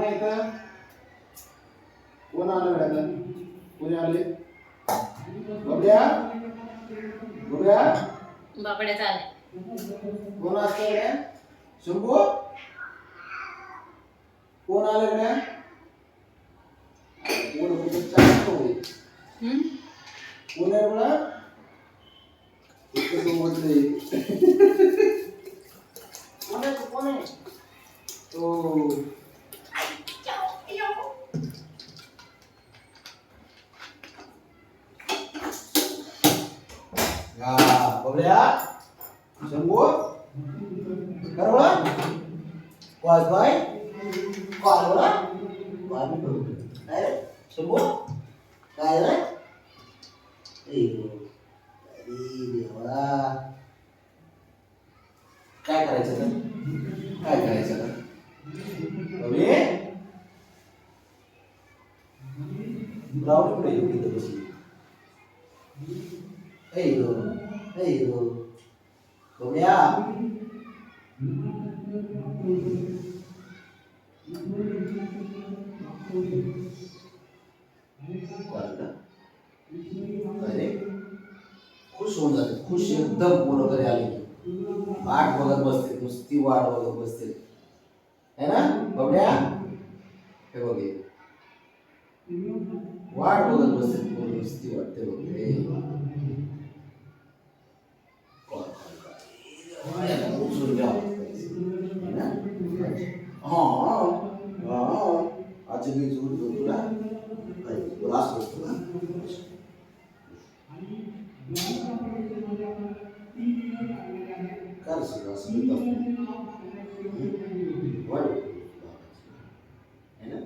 कोण आहे इथं कोण आलं मॅडम कोणी आले बघ्या बघ्या बापड्या चालेल कोण असतं इकडे शंभू कोण आलं इकडे कोण कुठे चालतो? कोण आहे बघा इतकं समजले कोण आहे? कोण आहे तो शंभू कर बळा वाय वाय वाय बळा वाय मी करू काय रे शंभू काय रे ए अरे देवा काय करायचं तर काय करायचं तर बबे रावडी कुठे येऊ इथं बसली Hey yo, hey yo. Bobya. अरे खुश होऊन जाते. खुश एकदम पोरं घरी आले वाट बघत बसते नुसती वाट बघत बसते. है ना बबड्या? हे बघ. वाट बघत बसते नुसती वाटते बघते हा हा आजची मी जोड देऊ तुला काय तुला असं करतो ना कर सगळं असं मी करतो. वाढ है ना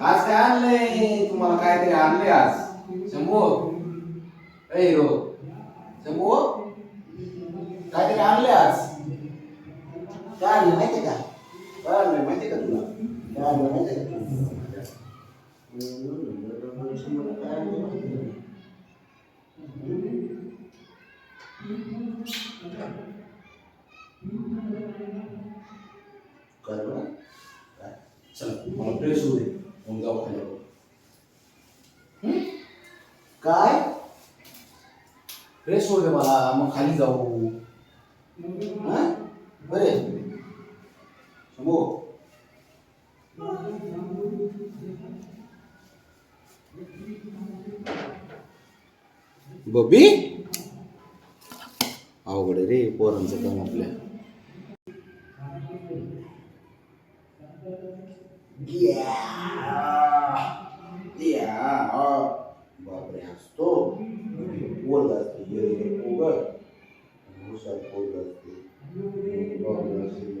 आज काय आणलंय तुम्हाला काहीतरी आणले आज शंभू ए रो माहितीये का काय माहितीये का तुला काय माहितीये का काय? काय? चला मला फ्रेश होऊ दे मग जाऊ खाली? काय फ्रेश होऊ दे मला मग खाली जाऊ हं? बरे शंभू बबी अवघड आहे रे पोरांचं काम आपल्या बापरे हसतो पोरग असते येणे पोगळ हुशार पोरग असते बापरे असते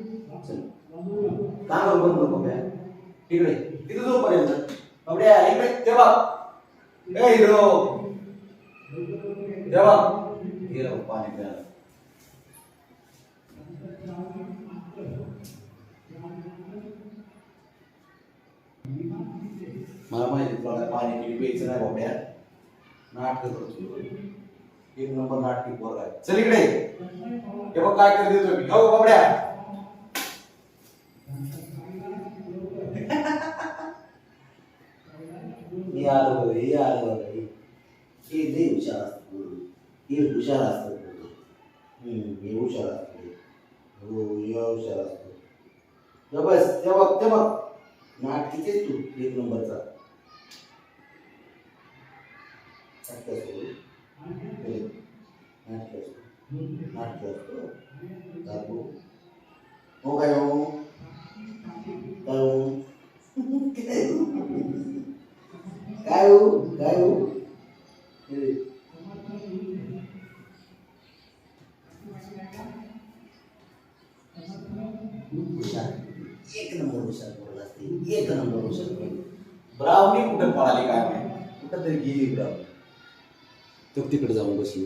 इथे चल. काय बरं बरं बरं इकडे तिथे जोपर्यंत बघ्या इकडे ते बघ ए हिरो. ते बघ हिरो पाणी प्यायला. मला माहिती तुला पाणी पिणी प्यायचं नाही बाबड्या. नाटक करतो एक नंबर नाटकी पोर आहे. चल इकडे. हे बघ काय कर देतोय मी हो बाबड्या हे आलं हे आलं बघ हे हे हुशार असतं. पोरं. हे हुशार असतं हे हुशार असतं हो हे हुशार असतो हे बस ते बघ ते बघ नाटकीचेच तू एक नंबरचा नाटक असतो. हे, नाटक असतो. एक नंबर पोरगा असते एक नंबर हुशार पोरगा. ब्रावनी कुठे पळाली काय माहिती? कुठं तरी गेली ब्राव तो तिकडे जाऊन बसली.